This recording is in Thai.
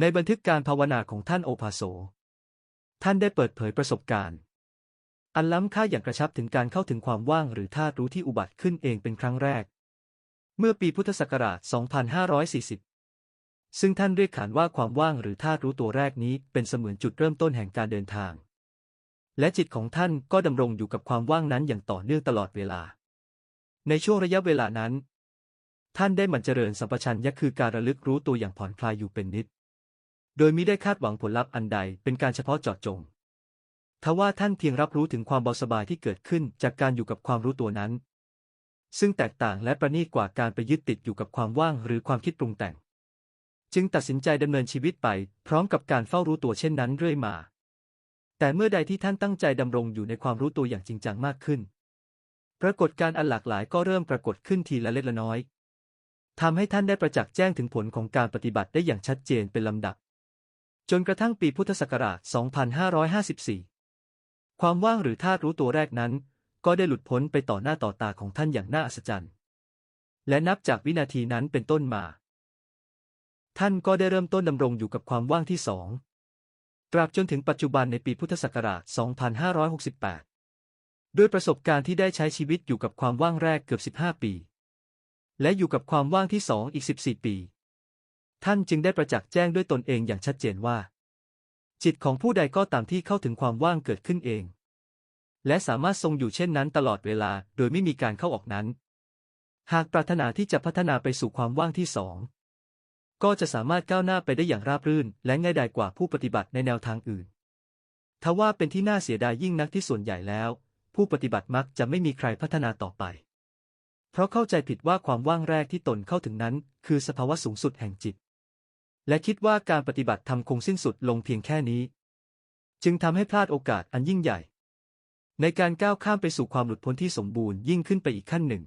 ในบันทึกการภาวนาของท่านโอภาโส ท่านได้เปิดเผยประสบการณ์ อันล้ำค่าอย่างกระชับถึงการเข้าถึงความว่างหรือธาตุรู้ที่อุบัติขึ้นเองเป็นครั้งแรก เมื่อปีพุทธศักราช 2540 ซึ่งท่านเรียกขานว่าความว่างหรือธาตุรู้ตัวแรกนี้เป็นเสมือนจุดเริ่มต้นแห่งการเดินทาง และจิตของท่านก็ดำรงอยู่กับความว่างนั้นอย่างต่อเนื่องตลอดเวลา ในช่วงระยะเวลานั้น ท่านได้มันเจริญสัมปชัญญะคือการระลึกรู้ตัวอย่างผ่อนคลายอยู่เป็นนิด โดยมิได้คาดหวังผลลัพธ์อันใดเป็นการเฉพาะเจาะจง ทว่าท่านเพียงรับรู้ถึงความเบาสบายที่เกิดขึ้นจากการอยู่กับความรู้ตัวนั้น ซึ่งแตกต่างและประณีตกว่าการไปยึดติดอยู่กับความว่างหรือความคิดปรุงแต่ง จึงตัดสินใจดำเนินชีวิตไปพร้อมกับการเฝ้ารู้ตัวเช่นนั้นเรื่อยมา แต่เมื่อใดที่ท่านตั้งใจดำรงอยู่ในความรู้ตัวอย่างจริงจังมากขึ้น ปรากฏการอันหลากหลายก็เริ่มปรากฏขึ้นทีละเล็กละน้อยทำให้ท่านได้ประจักษ์แจ้งถึงผลของการปฏิบัติได้อย่างชัดเจนเป็นลำดับ จนกระทั่งปีพุทธศักราช 2554 ความว่างหรือธาตุรู้ตัวแรกนั้น ก็ได้หลุดพ้นไปต่อหน้าต่อตาของท่านอย่างน่าอัศจรรย์ และนับจากวินาทีนั้นเป็นต้นมา ท่านก็ได้เริ่มต้นดำรงอยู่กับความว่างที่สอง ตราบจนถึงปัจจุบันในปีพุทธศักราช 2568 ด้วยประสบการณ์ที่ได้ใช้ชีวิตอยู่กับความว่างแรกเกือบ 15 ปี และอยู่กับความว่างที่สองอีก 14 ปี ท่านจึงได้ประจักษ์แจ้งด้วยตนเองอย่างชัดเจนว่า จิตของผู้ใดก็ตามที่เข้าถึงความว่างเกิดขึ้นเอง และสามารถทรงอยู่เช่นนั้นตลอดเวลาโดยไม่มีการเข้าออกนั้น หากปรารถนาที่จะพัฒนาไปสู่ความว่างที่สองก็จะสามารถก้าวหน้าไปได้อย่างราบรื่น และง่ายดายกว่าผู้ปฏิบัติในแนวทางอื่น ทว่าเป็นที่น่าเสียดายยิ่งนักที่ส่วนใหญ่แล้ว ผู้ปฏิบัติมักจะไม่มีใครพัฒนาต่อไป เพราะเข้าใจผิดว่าความว่างแรกที่ตนเข้าถึงนั้น คือสภาวะสูงสุดแห่งจิต และคิดว่าการปฏิบัติธรรมคงสิ้นสุดลงเพียงแค่นี้ จึงทำให้พลาดโอกาสอันยิ่งใหญ่ ในการก้าวข้ามไปสู่ความหลุดพ้นที่สมบูรณ์ยิ่งขึ้นไปอีกขั้นหนึ่ง